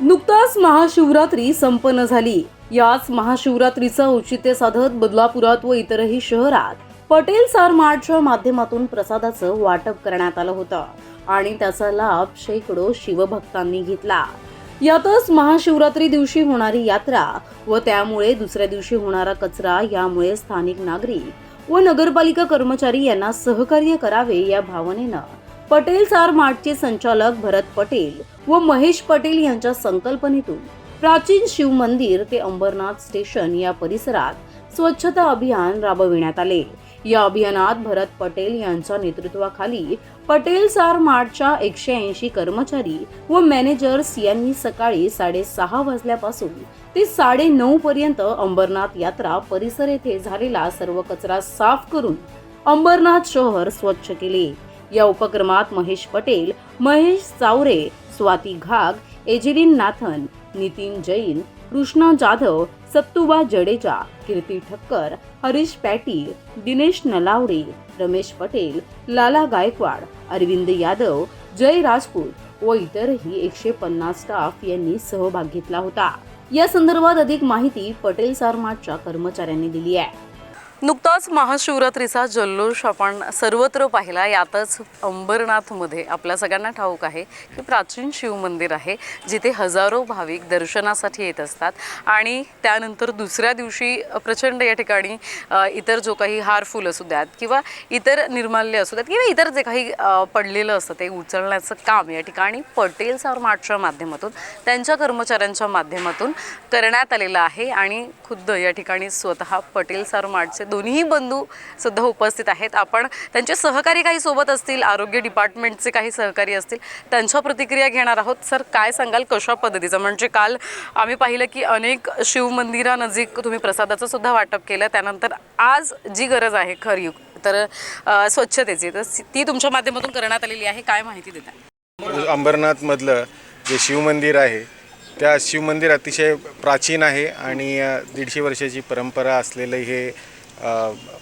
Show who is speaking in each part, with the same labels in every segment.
Speaker 1: नुकताच महाशिवरात्री संपन्न झाली. याच महाशिवरात्रीचं औचित्य साधत बदलापुरात व इतरही शहरात पटेल सार मार्टच्या माध्यमातून प्रसादाचं वाटप करण्यात आलं होतं आणि त्याचा लाभ शेकडो शिवभक्तांनी घेतला. यातच महाशिवरात्री दिवशी होणारी यात्रा व त्यामुळे दुसऱ्या दिवशी होणारा कचरा यामुळे स्थानिक नागरिक व नगरपालिका कर्मचारी यांना सहकार्य करावे या भावनेनं पटेल सार मार्टचे संचालक भरत पटेल व महेश पटेल यांच्या संकल्पनेतून प्राचीन शिव मंदिर ते अंबरनाथ स्टेशन या परिसरात स्वच्छता अभियान राबविण्यात आले. या अभियानात भरत पटेल यांच्या नेतृत्वाखाली पटेल सार मार्टच्या एकशे ऐंशी कर्मचारी व मॅनेजर्स यांनी सकाळी साडेसहा वाजल्यापासून ते साडे नऊ पर्यंत अंबरनाथ यात्रा परिसर येथे झालेला सर्व कचरा साफ करून अंबरनाथ शहर स्वच्छ केले. या उपक्रमात महेश पटेल महेश चावरे स्वाती घाग एजेलिन नाथन नितीन जैन कृष्णा जाधव सत्तुबा जडेजा कीर्ती ठक्कर हरीश पॅटील दिनेश नलावडे रमेश पटेल लाला गायकवाड अरविंद यादव जय राजपूत व इतरही एकशे पन्नास स्टाफ यांनी सहभाग घेतला होता. या संदर्भात अधिक माहिती पटेल सारमाटच्या कर्मचाऱ्यांनी दिली आहे. नुकताच महाशिवरात्रीचा जल्लोष आपण सर्वत्र पाहिला. यातच अंबरनाथमध्ये आपल्या सगळ्यांना ठाऊक आहे की प्राचीन शिवमंदिर आहे जिथे हजारो भाविक दर्शनासाठी येत असतात. आणि त्यानंतर दुसऱ्या दिवशी प्रचंड या ठिकाणी इतर जो काही हार फुल असू द्यात किंवा इतर निर्माल्य असू द्यात किंवा इतर जे काही पडलेलं असतं ते उचलण्याचं काम या ठिकाणी पटेल सार मार्टच्या माध्यमातून त्यांच्या कर्मचाऱ्यांच्या माध्यमातून करण्यात आलेलं आहे. आणि खुद्द या ठिकाणी स्वतः पटेल सार मार्टचे दोन्ही बंधू सुद्धा उपस्थित आहेत. आपण त्यांचे सहकारी काही सोबत असतील आरोग्य डिपार्टमेंटचे काही सहकारी असतील त्यांच्या प्रतिक्रिया घेणार आहोत. सर काय सांगाल कशा पद्धतीचं? म्हणजे काल आम्ही पाहिलं की अनेक शिवमंदिरानजीक तुम्ही प्रसादाचं सुद्धा वाटप केलं. त्यानंतर आज जी गरज आहे खरी तर स्वच्छतेची तर ती तुमच्या माध्यमातून करण्यात आलेली आहे. काय माहिती देता?
Speaker 2: अंबरनाथमधलं जे शिवमंदिर आहे त्या शिवमंदिर अतिशय प्राचीन आहे आणि दीडशे वर्षाची परंपरा असलेलं हे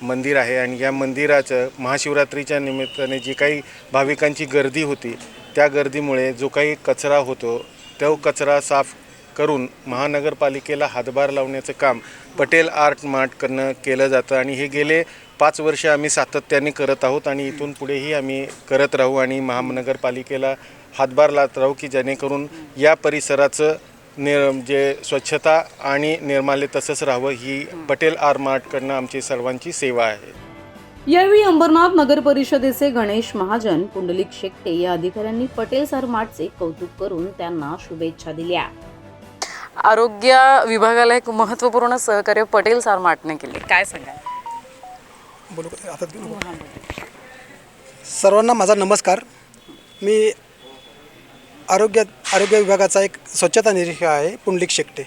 Speaker 2: मंदिर आहे आणि या मंदिराचं महाशिवरात्रीच्या निमित्ताने जी काही भाविकांची गर्दी होती त्या गर्दीमुळे जो काही कचरा होतो तो कचरा साफ करून महानगरपालिकेला हातभार लावण्याचं काम पटेल आर्ट मार्टकडनं केलं जातं आणि हे गेले पाच वर्ष आम्ही सातत्याने करत आहोत आणि इथून पुढेही आम्ही करत राहू आणि महानगरपालिकेला हातभार लावत राहू की जेणेकरून या परिसराचं निर जे स्वच्छता आणि निर्माल्य तसंच राहावं ही पटेल आर मार्टकडनं आमची सर्वांची सेवा आहे.
Speaker 1: यावेळी अंबरनाथ नगर परिषदेचे गणेश महाजन पुंडलिक शेट्टे या अधिकाऱ्यांनी पटेल सरमाटचे कौतुक करून त्यांना शुभेच्छा दिल्या. आरोग्य विभागाला एक महत्त्वपूर्ण सहकार्य पटेल सारमाटने केले. काय सांगाल?
Speaker 3: बोलू का? आता बोलू. सर्वांना माझा नमस्कार. मी आरोग्य आरोग्य विभागाचा एक स्वच्छता निरीक्षक आहे पुंडलिक शेकटे.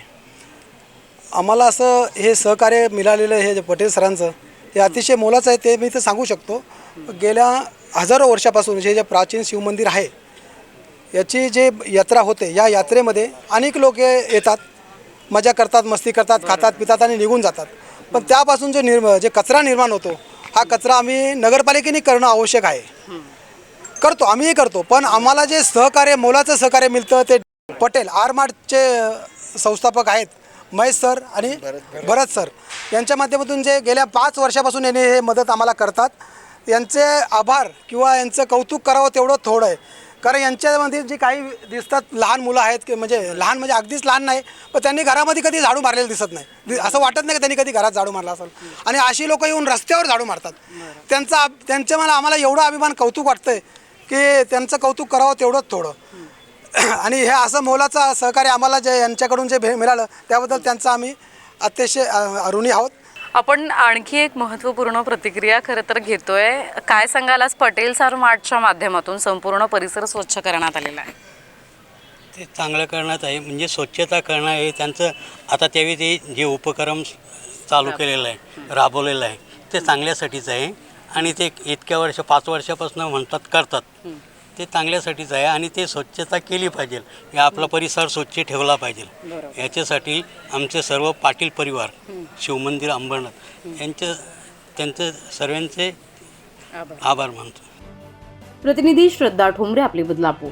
Speaker 3: आम्हाला असं हे सहकार्य मिळालेलं हे जे पटेल सरांचं हे अतिशय मोलाचं आहे ते मी तर सांगू शकतो. गेल्या हजारो वर्षापासून हे जे प्राचीन शिवमंदिर आहे याची जे यात्रा होते या यात्रेमध्ये अनेक लोक येतात. मजा करतात मस्ती करतात खातात पितात आणि निघून जातात. पण त्यापासून जो निर्म जे कचरा निर्माण होतो हा कचरा आम्ही नगरपालिकेने करणं आवश्यक आहे. करतो आम्हीही करतो. पण आम्हाला जे सहकार्य मोलाचं सहकार्य मिळतं ते पटेल आर मार्टचे संस्थापक आहेत महेश सर आणि भरत सर. यांच्या माध्यमातून जे गेल्या पाच वर्षापासून यांनी हे मदत आम्हाला करतात. यांचे आभार किंवा यांचं कौतुक करावं तेवढं थोडं आहे. कारण यांच्यामध्ये जे काही दिसतात लहान मुलं आहेत की म्हणजे लहान म्हणजे अगदीच लहान नाही पण त्यांनी घरामध्ये कधी झाडू मारलेलं दिसत नाही. असं वाटत नाही की त्यांनी कधी घरात झाडू मारला असेल. आणि अशी लोक येऊन रस्त्यावर झाडू मारतात. त्यांचा अभ- त्यांचे मला आम्हाला एवढं अभिमान कौतुक वाटतंय. की त्यांचं कौतुक करावं तेवढंच थोडं. आणि हे असं मोलाचं सहकार्य आम्हाला जे यांच्याकडून जे भे मिळालं त्याबद्दल त्यांचं आम्ही अतिशय ऋणी आहोत.
Speaker 1: आपण आणखी एक महत्त्वपूर्ण प्रतिक्रिया खरं तर घेतोय. काय सांगाल आज पटेल सार मार्टच्या माध्यमातून? संपूर्ण परिसर स्वच्छ करण्यात आलेला आहे.
Speaker 4: ते चांगलं करण्यात आहे. म्हणजे स्वच्छता करणं हे त्यांचं आता त्यावेळी ते जे उपक्रम चालू केलेलं आहे राबवलेलं आहे ते चांगल्यासाठीच आहे. आणि ते इतक्या वर्ष पाच वर्षापासून म्हणतात करतात. ते चांगल्यासाठीच आहे आणि ते स्वच्छता केली पाहिजे. या आपला परिसर स्वच्छ ठेवला पाहिजे. याच्यासाठी आमचे सर्व पाटील परिवार शिवमंदिर अंबरनाथ यांचे त्यांचे सर्वांचे आभार मानतो.
Speaker 1: प्रतिनिधी श्रद्धा ठोंबरे आपले बदलापूर.